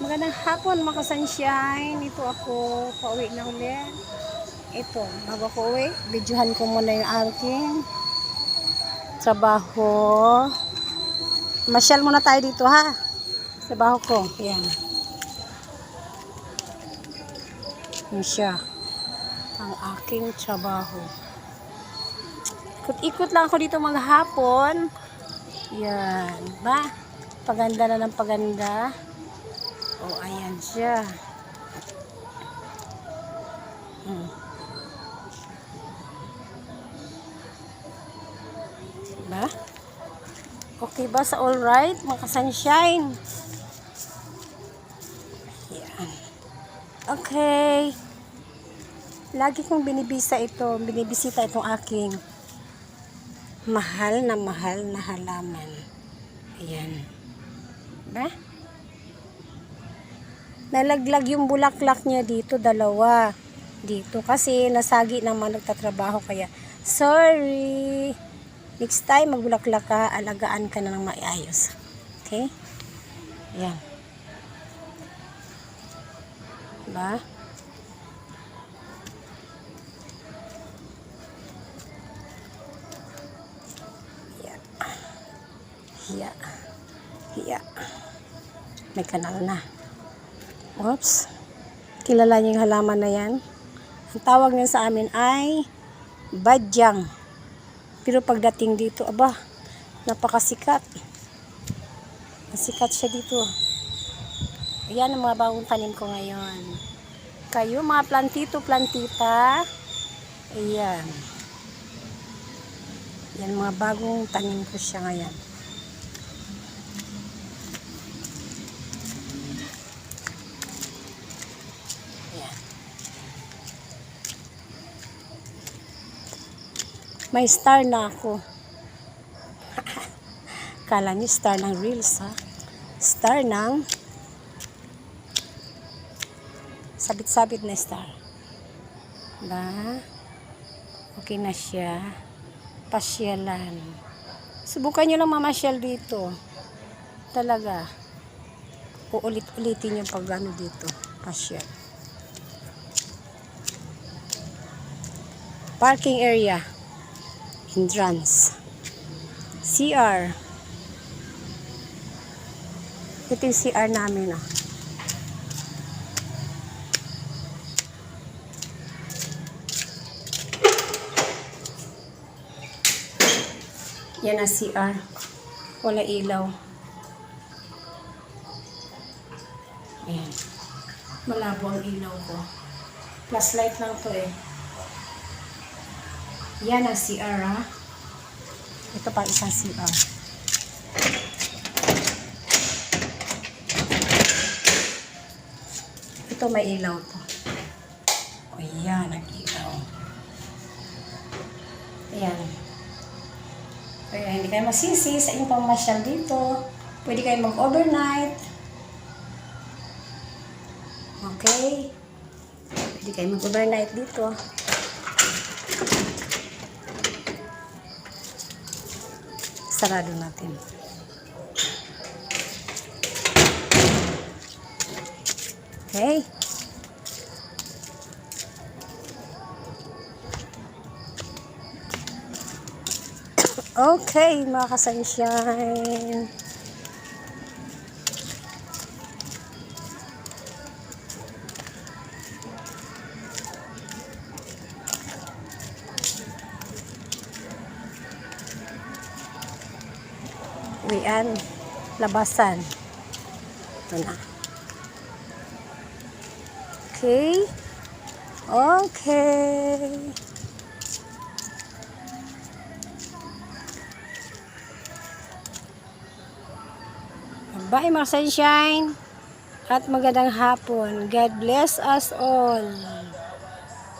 Magandang hapon mga sunshine. Ito ako, pauwi na ulit. Ito, bago ako uwi, videohan ko muna yung aking trabaho. Masyal muna tayo dito ha. Trabaho ko. Yan. Yan siya. Ang aking trabaho. Ikot-ikot lang ako dito maghapon. Yan. Ba? Paganda na ng paganda. Oh, ayan siya. Hmm. Ba? Okay ba sa all right, mga sunshine? Yan. Okay. Lagi kong binibisa ito, binibisita itong aking mahal na mahal na halaman. Ayan. Ba? Nalaglag yung bulaklak niya dito, dalawa. Dito kasi nasagi naman nagtatrabaho kaya sorry. Next time magbulaklak ka, alagaan ka na ng maayos. Okay? Yan. Ba? Hiya. Hiya. Hiya. May kanal na. Oops. Kilala niyo yung halaman na yan? Ang tawag niya sa amin ay badyang. Pero pagdating dito, aba, napakasikat. Sikat siya dito. Ayan ang mga bagong tanim ko ngayon. Kayo, mga plantito, plantita. Ayan. Yan mga bagong tanim ko siya ngayon. May star na ako. Kala niyo star ng reels ha. Star ng sabit-sabit na star. Ba? Okay na siya. Pasyalan. Subukan nyo lang mamasyal dito. Talaga. Uulit-ulitin yung pag ano dito. Pasyal. Parking area. Entrance. CR. Ito yung CR namin ah. Yan ang CR. Wala ilaw. Ayan. Malabo ang ilaw ko. Plus light lang to eh. Yan ang CR ha. Ito pa isang CR. Ito may ilaw to. O yan ang ilaw. Ayan. Kaya hindi kayo masisi sa inyong pamasyal dito. Pwede kayo mag-overnight. Okay? Pwede kayo mag-overnight dito. Sarado natin. Okay? Okay, mga kasunshine. Uwian, labasan. Ito na. Okay. Okay. Bye mga sunshine. At magandang hapon. God bless us all.